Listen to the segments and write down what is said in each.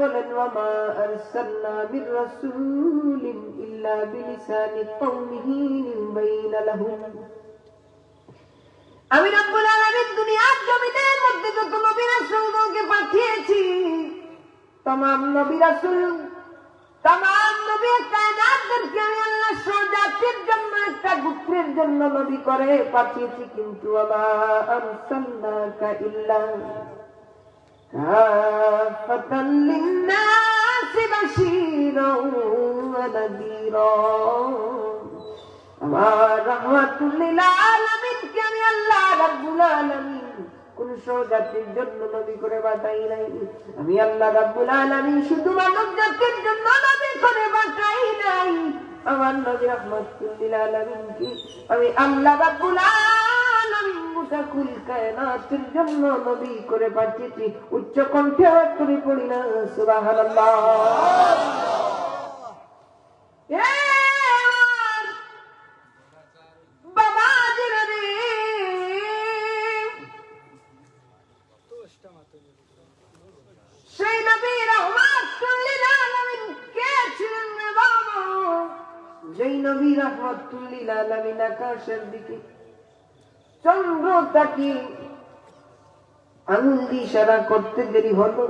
বলেন ওয়ামা আরসালনা মির রাসূলিন ইল্লা বিলিসানি কওমিহি লিউবাইনা লাহুম আমি রব্বুল আলামিন দুনিয়ার জমিনের মধ্যে যত নবী রাসূলকে পাঠিয়েছি तमाम নবী রাসূল तमाम নবী কায়নাতদেরকে আমি আল্লাহ সজাতির জন্য একটা গোত্রের জন্য নবী করে পাঠিয়েছি কিন্তু আমা আরসালনাকা ইল্লা বাশীরাও ওয়া নাযীরা আমার রহমাতুল্লিল আলামিনকে আমি আল্লাহ রাব্বুল আলামিন, কোন জাতির জন্য নবী করে পাঠাই নাই। আমি আল্লাহ রাব্বুল আলামিন শুধু মানব জাতির জন্য নবী করে পাঠাই নাই। আমার নবী রহমাতুল্লিল আলামিনকে আমি আল্লাহ রাব্বুল আলামিন গোটা কুল কায়নাতের জন্য নবী করে পাঠিয়েছি। উচ্চ কণ্ঠে করে পড়ি না, সুবহানাল্লাহ। যেই নবী রহমাতুল্লিল আলামিন আকাশের দিকে চন্দ্র তাকে দিয়ে ইশারা করতে দেরি হলো।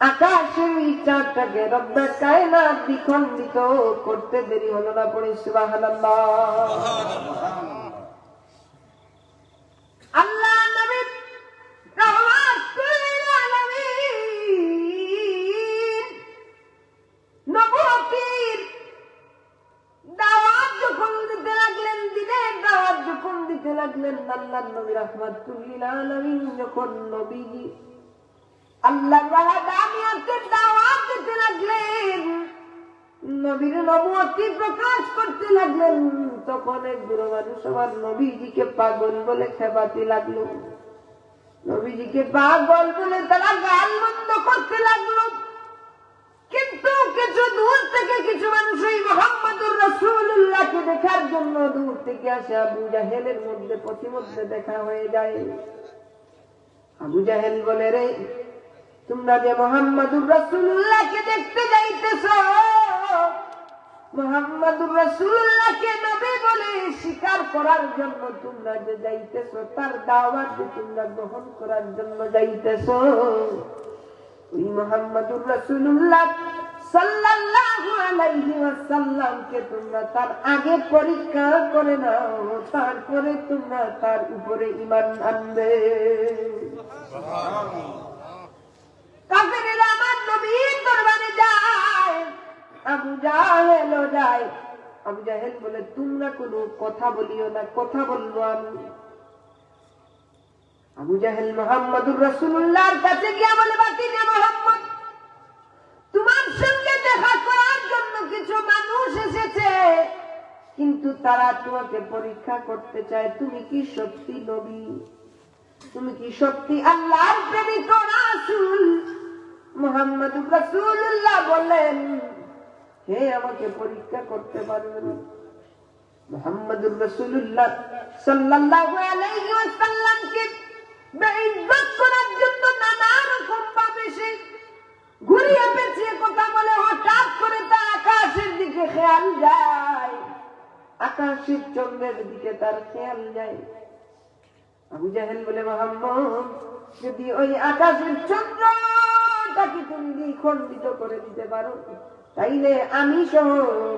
আকাশের এই চাঁদটাকে রব্বে কায়নাত দ্বিখণ্ডিত করতে দেরি হলো না পড়ে সুবহানাল্লাহ। লাগলেন আল্লাহ নবী যখন নবীজি আল্লাহ ওয়াহাদানিয়তের দাওয়াত দিতে লাগলেন, নবীর প্রকাশ করতে লাগলেন, তখন এক বুড়ো মানুষ আমার নবীজিকে পাগল বলে খেপাতে লাগল। নবীজিকে পাগল বলে তারা গাল বন্ধ করতে লাগল। কিন্তু কিছু দূর থেকে কিছু মানুষ ওই মোহাম্মদুর রসুল্লাহকে দেখার জন্য দূর থেকে আসে। আবু জাহেলের মধ্যে পথিমধ্যে দেখা হয়ে যায়। আবু জাহেল বলে, রে, তোমরা যে মোহাম্মদুর রসুল্লাহকে দেখতে যাইতেছ, মোহাম্মদুর রসুল্লাহকে নবী বলে স্বীকার করার জন্য তোমরা যে যাইতেছ, তার দাওয়াত যে তোমরা গ্রহণ করার জন্য যাইতেছ মোহাম্মদুর রসুল্লাহ সাল্লাল্লাহু আলাইহি ওয়াসাল্লামকে তোমরা তার আগে পরীক্ষা করে নাও তারপরে তোমরা তার উপরে ঈমান আনবে। কাফেরেরা আমার নবীর দরবারে যায় আবু জাহেলও যায়। আবু জাহেল বলে তোমরা কোনো কথা বলিও না কথা বলব আমি। আবু জাহেল মোহাম্মদুর রসুল্লাহর কাছে গিয়ে বলে, বাকি যে মোহাম্মদ, তোমার সঙ্গে দেখা করার জন্য কিছু মানুষ এসেছে। কিন্তু তারা তোমাকে পরীক্ষা করতে চায়, তুমি কি সত্যি নবী? তুমি কি সত্যি আল্লাহর প্রেমিক রাসূল? মোহাম্মদ রাসূলুল্লাহ বললেন হে, আমাকে পরীক্ষা করতে পারবে না। মোহাম্মদুর রাসূলুল্লাহ সাল্লাল্লাহু আলাইহি ওয়াসাল্লামকে বেইজ্জত করার জন্য নানা রকম ভাবে ঘুরিয়ে পেঁচিয়ে কথা বলে হঠাৎ করে আকাশের দিকে খেয়াল যায়। আকাশের চন্দ্রের দিকে তার খেয়াল যায়। আবু জাহেল বলে মোহাম্মদ যদি ওই আকাশের চন্দ্রটাকে তুমি করে দিতে পারো, তাইলে আমি সহ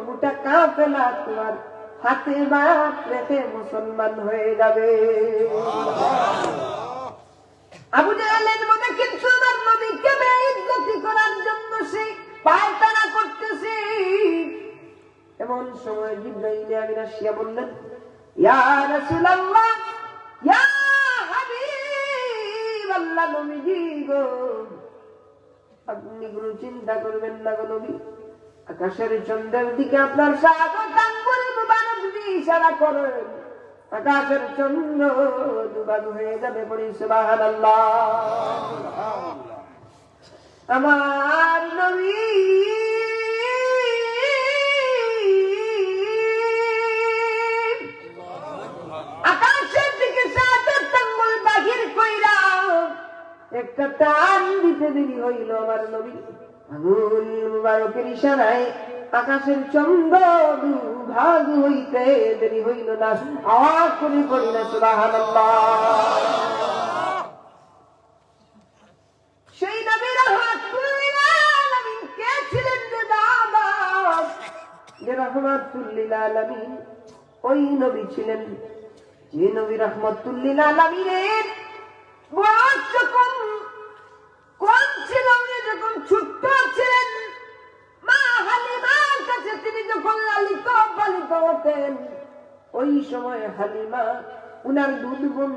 মোটা কাফেলা তোমার হাতে বাত রেখে মুসলমান হয়ে যাবে। আবু জাহেলের মনে কিন্তু নবীকে বেইজ্জতি করার জন্য সে করতেছে। এমন সময় জিব্রাইল আমিন আসিয়া বললেন, ইয়া রাসূলুল্লাহ, ইয়া নবীজি গো, আপনি কোনো চিন্তা করবেন না গো নবী। আকাশের চন্দ্রের দিকে আপনার স্বাগত, আঙ্গুল মুবারক দিয়ে ইশারা করেন। আকাশের চন্দ্র দুভাগ হয়ে যাবে পড়ি, সুবহানাল্লাহ। আমার নবী আকাশের দিকে সাদর আঙ্গুল বাহির কইরা একটা টান দিতে দেরি হইল আমার নবী। আঙুল মুবারকের ইশারায় আকাশের চন্দ্র দুভাগ হইতে দেরি হইল না। আওয়াজ করে পড়ি না, সুবহানাল্লাহ। সেই নবীর রহমাতুল্লিল আলামিন কে ছিলেন যে দাদা যে ওই নবী ছিলেন। যে নবী রহমতুল্লিল আলামিনের বয়স ওই সময় হালিমা, উনার দুধ বোন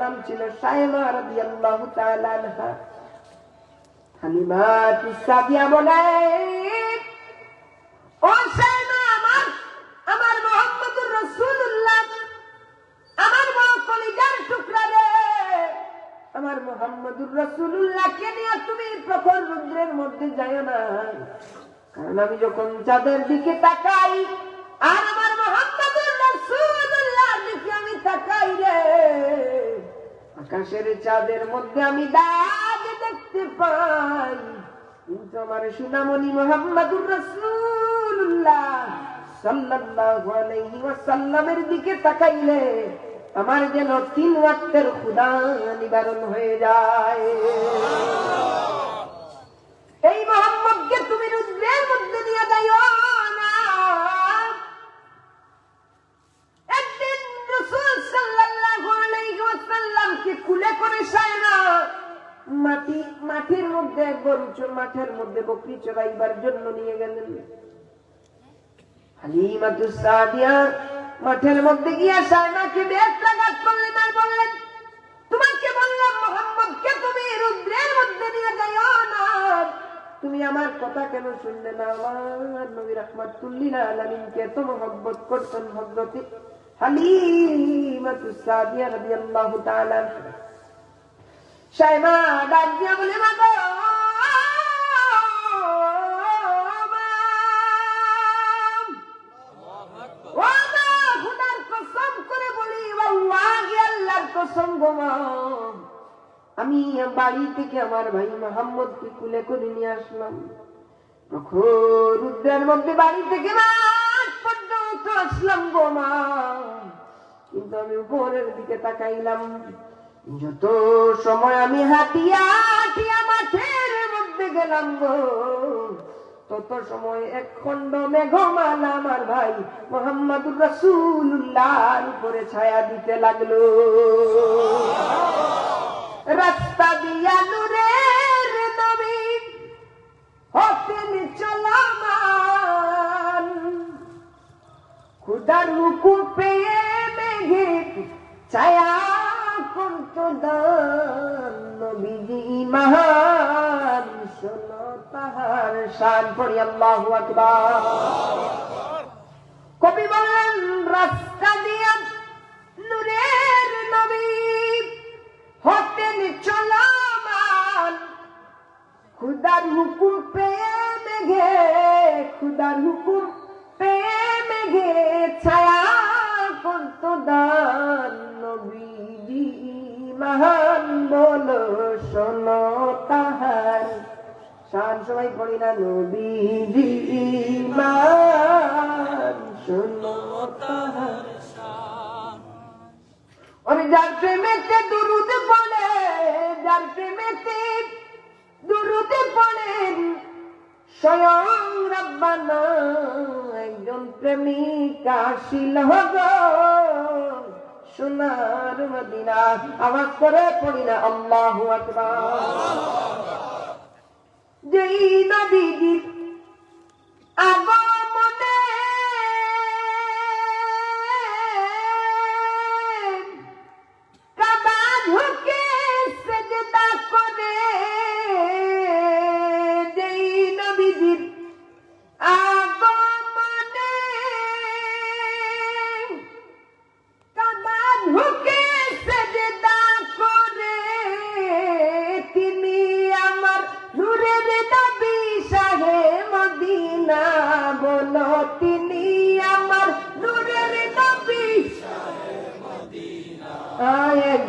নাম ছিল সায়েমা রাদিয়াল্লাহু তাআলা আনহা। হালিমা, কিসা দিয়া বলে? ও আমার আমার মোহাম্মদুর রাসূলুল্লাহ, আমার টুকরা রে। আমার মোহাম্মদুর নিয়ে তুমি প্রখর রুদ্রের মধ্যে যাও না। কারণ আমি যখন চাঁদের দিকে তাকাই, আর আমার আকাশের চাঁদের মধ্যে আমি দাগ দেখতে পাই। কিন্তু আমার সুনামণি মোহাম্মদুর রাসূলুল্লাহ সাল্লাল্লাহু আলাইহি ওয়াসাল্লামের দিকে তাকাইলে আমার যেন তিন ওয়াক্তের ক্ষুধা নিবারণ হয়ে যায়। এই মোহাম্মদকে তুমি রুদ্রের মধ্যে নিয়ে যাইও কুলে করে সায়না মাটি মাঠের মধ্যে, গরু মাঠের মধ্যে বকরি চড়াইবার জন্য নিয়ে গেলেন। হালিমাতুস সাদিয়া মাঠের মধ্যে গিয়া সায়নাকে বেত্রাঘাত করলেন আর বললেন, তোমাকে বললাম তুমি? রুদ্রের মধ্যে নিয়ে যাইও না। তুমি আমার কথা কেন শুনলে না? আমার নবী রহমাতুল্লিল আলামিনকে এত মহব্বত করতেন হযরতে হালিমাতুস সাদিয়া রাদিয়াল্লাহু তাআলা। মা। আমি বাড়ি থেকে আমার ভাই মোহাম্মদকে কুলে করে নিয়ে আসলাম। তখন রুদ্রের মধ্যে বাড়ি থেকে আসলাম গো মা। কিন্তু আমি উপরের দিকে তাকাইলাম। যত সময় আমি হাঁটিয়া হাঁটিয়া মাঠের মধ্যে গেলাম গো, তত সময় এক খণ্ড মেঘমালা আমার ভাই মোহাম্মদুর রাসূলুল্লাহর উপরে ছায়া দিতে লাগল। রাস্তা দিয়া নূরের নবী খুদার হুকুম পেয়ে মেঘে ছায়া আকবার। কবি বলেন, রাস্তা দিয়া নূরের নবী হতেন চলমান খুদার হুকুম পেয়ে মেঘে, খুদার হুকুম পেয়ে মেঘে ছায়া করত দান মহান বলো, শোনো তাহার। শান সবাই পড়ি না, নবীজি মহান শোনো তাহার ওরে যার প্রেমেতে দুরুদ পড়ে, যার প্রেমেতে দুরুদ পড়েন স্বয়ং রব্বানা একজন প্রেমিক আসিল, হগ। সোনার মদিনা। আওয়াজ করে পড়ি না আল্লাহু আকবার। যেই নবীজির আগমনে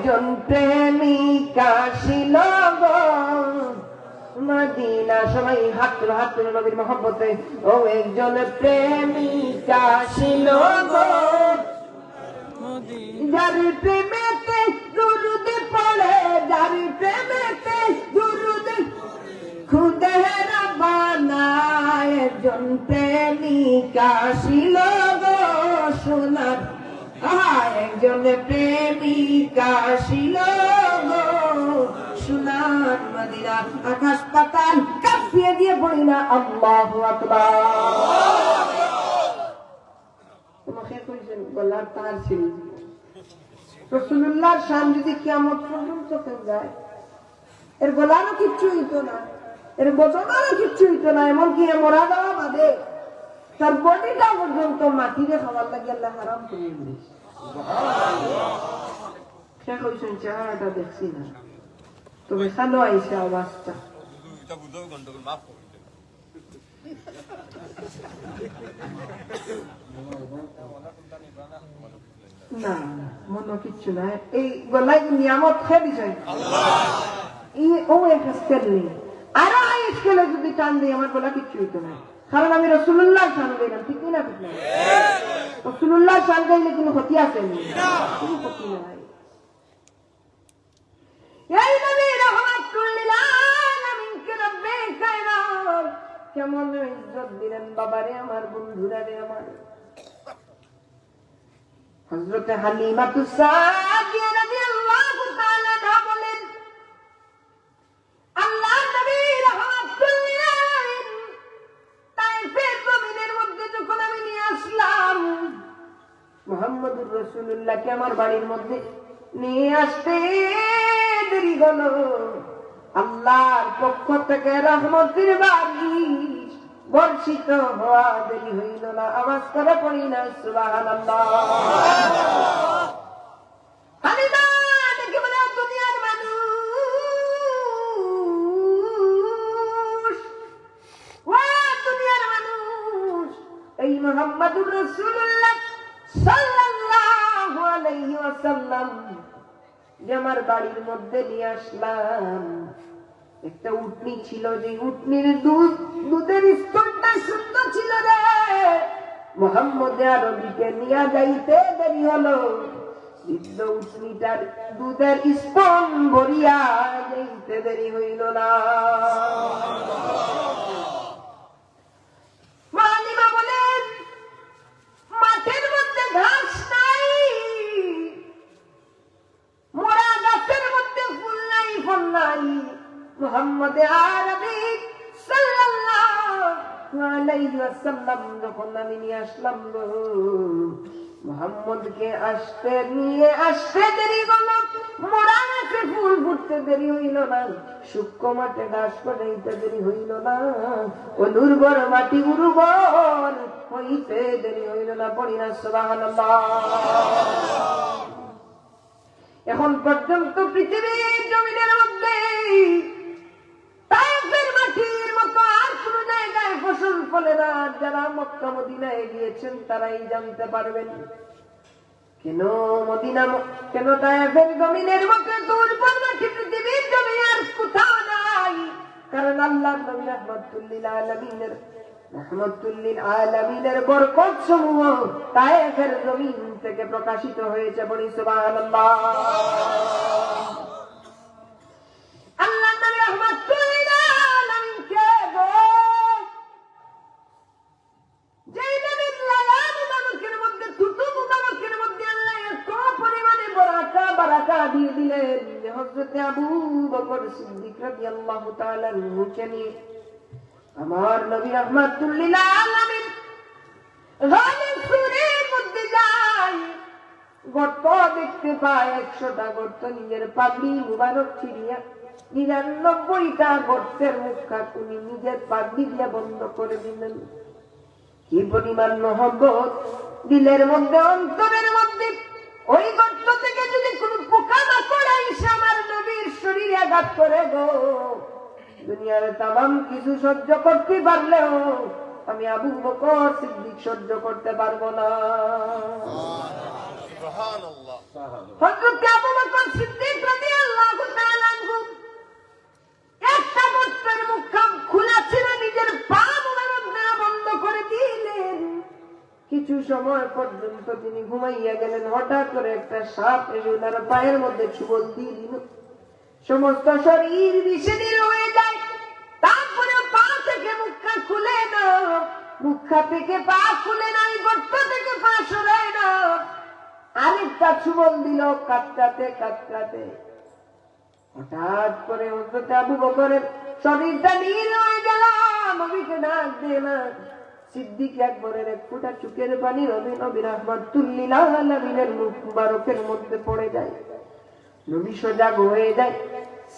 একজন প্রেমিকা ছিল মদিনা সবাই হাত তুলো হাত তুলো নবীর মহব্বতে, ও একজন প্রেমিকা ছিল যার প্রেমেতে দুরুদে পড়ে, যার প্রেমেতে দুরুদে খুদে বানায়। একজন প্রেমিকা ছিল গো সোনার একজন প্রেমিকা ছিল গো। সোনার মদিনা, আকাশ পাতাল কাঁপিয়ে দিয়ে না তোমাকে কইছেন, গলার তার ছিল। রসুল্লাহর যদি কিয়ামত পর্যন্ত যায়? এর গলারও কিচ্ছু হইতো না, এর বচনারও কিচ্ছু হইতো না, এমনকি এ মরা বাদে। তার বডিটা পর্যন্ত মাটিরে খাবার লাগে আল্লাহ হারাম করে দিয়েছে। চেহারাটা দেখছি না। তবে খালো আইসে আওয়াজটা। না মনে কিচ্ছু না এই গলায় নিয়ামত খেয়ে ও এক স্কেল নেই। আরও স্কেলে যদি টান দিই আমার গলা কিচ্ছু হইতো না। কারণ আমি রসুল্লাহ টান দিলাম ঠিক না ঠিক না? রসুল্লাহ টান গাইলে কোনো ক্ষতি আছে? কোনো ক্ষতি নাই। কেমন আমার বন্ধুরা রে আমার। হালিমাতুস সাদিয়া রাদিয়াল্লাহু রাসূলুল্লাহকে আমার বাড়ির মধ্যে নিয়ে আসতে দেরি হলো। আল্লাহর পক্ষ থেকে রহমতের বাড়ি বর্ষিত হওয়া দেরি হইল না। আওয়াজ করে পড়ি না সুবাহ হালিমা মধ্যে নিয়ে আসলাম। একটা উটনি ছিল যে উটনির দুধ, দুধের স্তরটা সুন্দর ছিল রে। মোহাম্মদ আরবিকে নিয়ে যাইতে দেরি হলো। বৃদ্ধ উটনিটার দুধের স্পন ভরিয়া যাইতে দেরি হইল না মালিমা বলেন মাঠের মধ্যে ঘাস নাই মোরা গাছের মধ্যে ফুল নাই ফল নাই আসতে নিয়ে আসতে দেরি হলো ফুল ফুটতে দেরি হইল না শুক্ষ মাঠে ঘাস পড়াইতে দেরি হইল না, অনুর্বর মাটি উর্বর হইতে দেরি হইল না, পড়ি না এখন পর্যন্ত পৃথিবীর জমিনের মধ্যে তাইফের মাটির মতো আর কোন ফসল ফলে না যারা মক্কা, মদিনায় গিয়েছেন, তারাই জানতে পারবেন। কেন মদিনা কেন তাইফের জমিনের মাটি পৃথিবীর জমিনে আর কোথাও নাই? কারণ আল্লাহ নবী রহমতুল্লিল আলমিনের রহমতুল্লিল আলমিনের বরকত সমূহ তায়েফের জমিন থেকে প্রকাশিত হয়েছে বলি সুবহানাল্লাহ আল্লাহ নবী রহমতুল্লিল আলমিনকে গো যেই নবীর লালা মুবারকের মধ্যে থুতু মুবারকের মধ্যে আল্লাহ এত পরিমাণে বরাকা বারাকা দিয়ে দিলেন যে আবু বকর সিদ্দিক নিয়ে আমার নবী আলামিন গর্ত দেখতে পায় একশোটা গর্ত, নিজের পাগড়ি মুবারক ছিড়িয়া নিরানব্বইটা গর্তের মুখা উনি নিজের পাগড়ি দিয়ে বন্ধ করে দিলেন। কি পরিমাণ মহব্বত, দিলের মধ্যে, অন্তরের মধ্যে। ওই গর্ত থেকে যদি কোন পোকা পড়ে এসে আমার নবীর শরীরে আঘাত করে গো দুনিয়ার তাম কিছু সহ্য করতে পারলেও আমি আবু বকর সিদ্দিক সহ্য করতে পারব না। সুবহানাল্লাহ। হযরত আবু বকর সিদ্দিক রাদিয়াল্লাহু তাআলা একটা মুখ খোলা ছিল নিজের পা কিছু সময় পর্যন্ত তিনি ঘুমাইয়া গেলেন। হঠাৎ করে একটা সাপ এসে ওনার পায়ের মধ্যে ছুবল দিয়ে দিল। সমস্ত শরীর বিষেদির হয়ে যায়। তারপরে পা থেকে মুখা খুলে না মুখা থেকে পা খুলে না গর্ত থেকে পা সরায় না আরেকটা ছুবল দিল কাতরাতে কাতরাতে হঠাৎ করে হজরত আবু বকরের শরীরটা নীল হয়ে গেল। নবীকে ডাক দিয়ে না সিদ্দিক একবারের এক চুকের পানি আলমিনের মুখ মধ্যে পড়ে যায়। নবী সজাগ হয়ে যায়।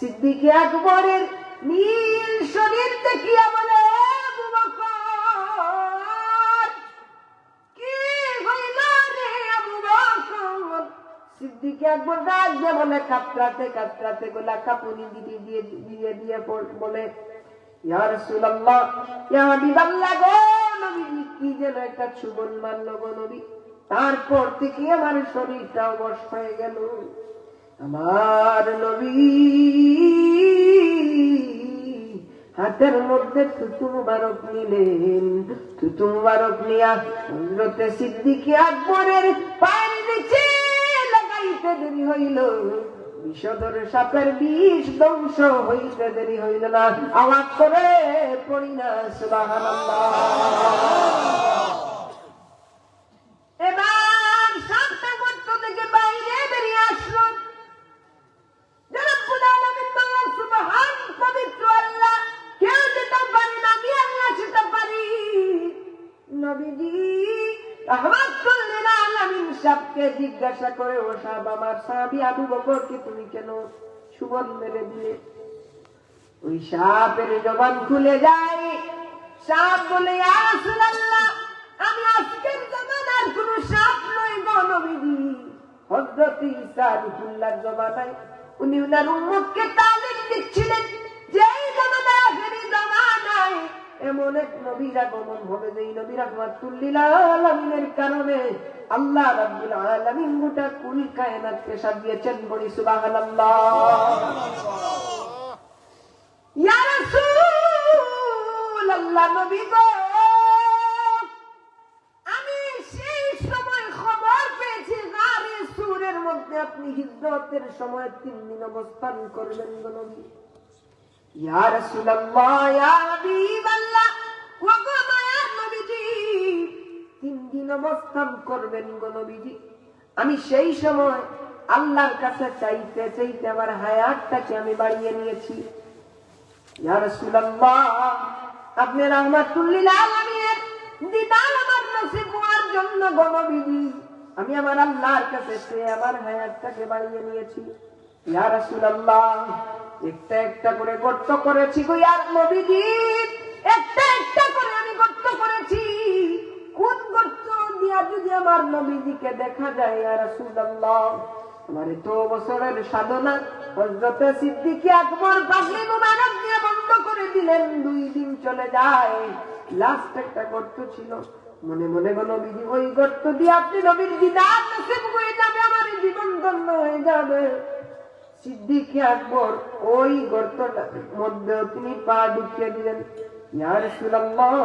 সিদ্দিক একবারের নীল শরীর দেখিয়া বলে একবার দিয়ে কাতরাতে দিয়ে দিয়ে দিয়ে বলে ইয়া রাসূলুল্লাহ, ইয়া গো কি যেন একটা চুবন মারলো নবী। তারপর থেকে আমার শরীরটা অবশ হয়ে গেল। আমার নবী, হাতের মধ্যে থুতু মুবারক নিলেন। থুতু মুবারক নিয়া হজরতে সিদ্দিকে আকবরের পায়ের নিচে লাগাইতে দেরি হইল। বিষধর সাপের বিষ ধ্বংস হইতে দেরি হইল না। আওয়াজ করে পড়ি না সুবহানাল্লাহ। আবু তুমি কেন সুবন মেরে দিলে? ওই সাপের জবান খুলে যায়। সাপ বলে, "ইয়া আমি আজকের জমানার কোন সাপ নই গণবিধি হজরত ইসা উনি উনার উম্মতকে তালিম দিচ্ছিলেন। এমন এক নবীর আগমন হবে যে এই নবী রাহমাতুল্লিল আলামিনের কারণে আল্লাহ রাব্বুল আলামিন গোটা কুল কায়নাতকে সাজিয়েছেন বলি সুবহানাল্লাহ। ইয়া গো, আমি সেই সময় খবর পেয়েছি গারে সুরের মধ্যে আপনি হিজরতের সময় তিন দিন অবস্থান করবেন গো নবী। ইয়া রাসূলুল্লাহ অবস্থান করবেন গো আমি সেই সময় আল্লাহর কাছে চাইতে চাইতে আমার হায়াতটাকে আমি বাড়িয়ে নিয়েছি। দিদার আমার জন্য আমি আমার আল্লাহর কাছে আমার হায়াতটাকে বাড়িয়ে নিয়েছি। একটা একটা করে গর্ত করেছি গো ইয়া নবীজি। একটা একটা করে আমি গর্ত করেছি। দিয়া যদি আমার নবীজিকে দেখা যায়, ইয়া রাসূলুল্লাহ, আমার এত বছরের সাধনা হজরতে সিদ্দিকি আকবর পাগলি মুবারক দিয়ে বন্ধ করে দিলেন, দুই দিন চলে যায়। লাস্ট একটা গর্ত ছিল। মনে মনে গো নবীজি, ওই গর্ত দিয়ে আপনি নবীর দিদার নসিব হয়ে যাবে, আমার জীবন ধন্য হয়ে যাবে। সিদ্দিকি আকবর ওই গর্তটার মধ্যে তিনি পা ঢুকিয়ে দিলেন। ইয়া রাসূলুল্লাহ,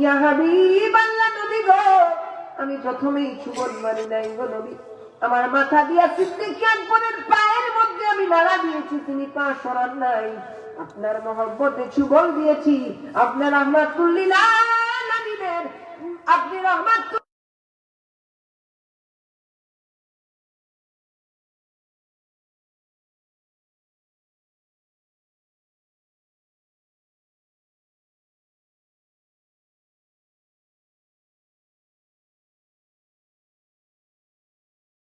ইয়া হাবিবাল্লাহ নবী গো। আমি প্রথমেই সুবল মানি নাই গো নবী। আমার মাথা দিয়া সিদ্দিকি আকবরের পায়ের মধ্যে আমি নাড়া দিয়েছি, তিনি পা সরান নাই। আপনার মহব্বতে সুবল দিয়েছি। আপনার রহমাতুল্লিল আলামিনের আপনি রহমাতুল